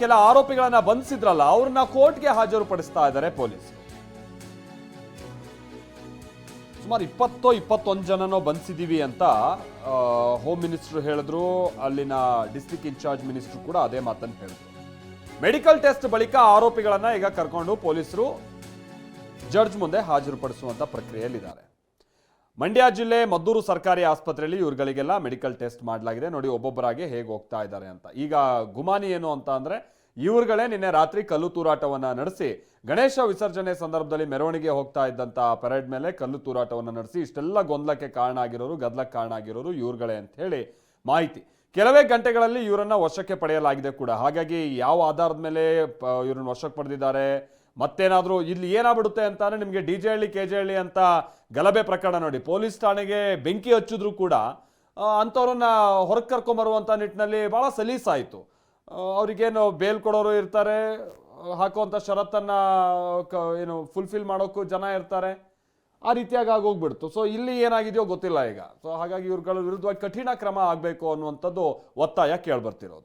ಕೆಲ ಆರೋಪಿಗಳನ್ನ ಬಂಧಿಸಿದ್ರಲ್ಲ, ಅವ್ರನ್ನ ಕೋರ್ಟ್ಗೆ ಹಾಜರುಪಡಿಸ್ತಾ ಇದ್ದಾರೆ ಪೊಲೀಸ್. ಸುಮಾರು ಇಪ್ಪತ್ತೋ ಇಪ್ಪತ್ತೊಂದು ಜನನೋ ಬಂಧಿಸಿದೀವಿ ಅಂತ ಹೋಮ್ ಮಿನಿಸ್ಟರ್ ಹೇಳಿದ್ರು, ಅಲ್ಲಿನ ಡಿಸ್ಟ್ರಿಕ್ಟ್ ಇನ್ಚಾರ್ಜ್ ಮಿನಿಸ್ಟರ್ ಕೂಡ ಅದೇ ಮಾತನ್ನು ಹೇಳಿದ್ರು. ಮೆಡಿಕಲ್ ಟೆಸ್ಟ್ ಬಳಿಕ ಆರೋಪಿಗಳನ್ನ ಈಗ ಕರ್ಕೊಂಡು ಪೊಲೀಸರು ಜಡ್ಜ್ ಮುಂದೆ ಹಾಜರುಪಡಿಸುವಂತ ಪ್ರಕ್ರಿಯೆಯಲ್ಲಿದ್ದಾರೆ. ಮಂಡ್ಯ ಜಿಲ್ಲೆ ಮದ್ದೂರು ಸರ್ಕಾರಿ ಆಸ್ಪತ್ರೆಯಲ್ಲಿ ಇವ್ರುಗಳಿಗೆಲ್ಲ ಮೆಡಿಕಲ್ ಟೆಸ್ಟ್ ಮಾಡಲಾಗಿದೆ. ನೋಡಿ ಒಬ್ಬೊಬ್ಬರಾಗಿ ಹೇಗೆ ಹೋಗ್ತಾ ಇದ್ದಾರೆ ಅಂತ. ಈಗ ಗುಮಾನಿ ಏನು ಅಂತ ಅಂದರೆ, ಇವ್ರುಗಳೇ ನಿನ್ನೆ ರಾತ್ರಿ ಕಲ್ಲು ತೂರಾಟವನ್ನು ನಡೆಸಿ, ಗಣೇಶ ವಿಸರ್ಜನೆ ಸಂದರ್ಭದಲ್ಲಿ ಮೆರವಣಿಗೆ ಹೋಗ್ತಾ ಇದ್ದಂಥ ಪರೇಡ್ ಮೇಲೆ ಕಲ್ಲು ತೂರಾಟವನ್ನು ನಡೆಸಿ, ಇಷ್ಟೆಲ್ಲ ಗೊಂದಲಕ್ಕೆ ಕಾರಣ ಆಗಿರೋರು ಗದ್ದಲಕ್ಕೆ ಕಾರಣ ಆಗಿರೋರು ಇವ್ರುಗಳೇ ಅಂತ ಹೇಳಿ ಮಾಹಿತಿ. ಕೆಲವೇ ಗಂಟೆಗಳಲ್ಲಿ ಇವರನ್ನು ವಶಕ್ಕೆ ಪಡೆಯಲಾಗಿದೆ ಕೂಡ. ಹಾಗಾಗಿ ಯಾವ ಆಧಾರದ ಮೇಲೆ ಇವರನ್ನು ಇವ್ರನ್ನ ವಶಕ್ಕೆ ಪಡೆದಿದ್ದಾರೆ ಮತ್ತೇನಾದ್ರೂ ಇಲ್ಲಿ ಏನಾಗ್ಬಿಡುತ್ತೆ ಅಂತಾನೆ ನಿಮಗೆ D J Halli, K J Halli ಅಂತ ಗಲಭೆ ಪ್ರಕರಣ ನೋಡಿ. ಪೊಲೀಸ್ ಠಾಣೆಗೆ ಬೆಂಕಿ ಹಚ್ಚಿದ್ರು ಕೂಡ ಅಂಥವ್ರನ್ನ ಹೊರಗೆ ಕರ್ಕೊಂಬರುವಂಥ ನಿಟ್ಟಿನಲ್ಲಿ ಭಾಳ ಸಲೀಸಾಯಿತು. ಅವರಿಗೇನು ಬೇಲ್ ಕೊಡೋರು ಇರ್ತಾರೆ ಹಾಕುವಂಥ ಷರತ್ತನ್ನು, ಕ, ಏನು ಫುಲ್ಫಿಲ್ ಮಾಡೋಕ್ಕೂ ಜನ ಇರ್ತಾರೆ. ಆ ರೀತಿಯಾಗಿ ಆಗೋಗ್ಬಿಡ್ತು ಸೊ ಇಲ್ಲಿ ಏನಾಗಿದೆಯೋ ಗೊತ್ತಿಲ್ಲ ಈಗ. ಸೊ ಹಾಗಾಗಿ ಇವ್ರುಗಳ ವಿರುದ್ಧವಾಗಿ ಕಠಿಣ ಕ್ರಮ ಆಗಬೇಕು ಅನ್ನುವಂಥದ್ದು ಒತ್ತಾಯ ಕೇಳ್ಬರ್ತಿರೋದು.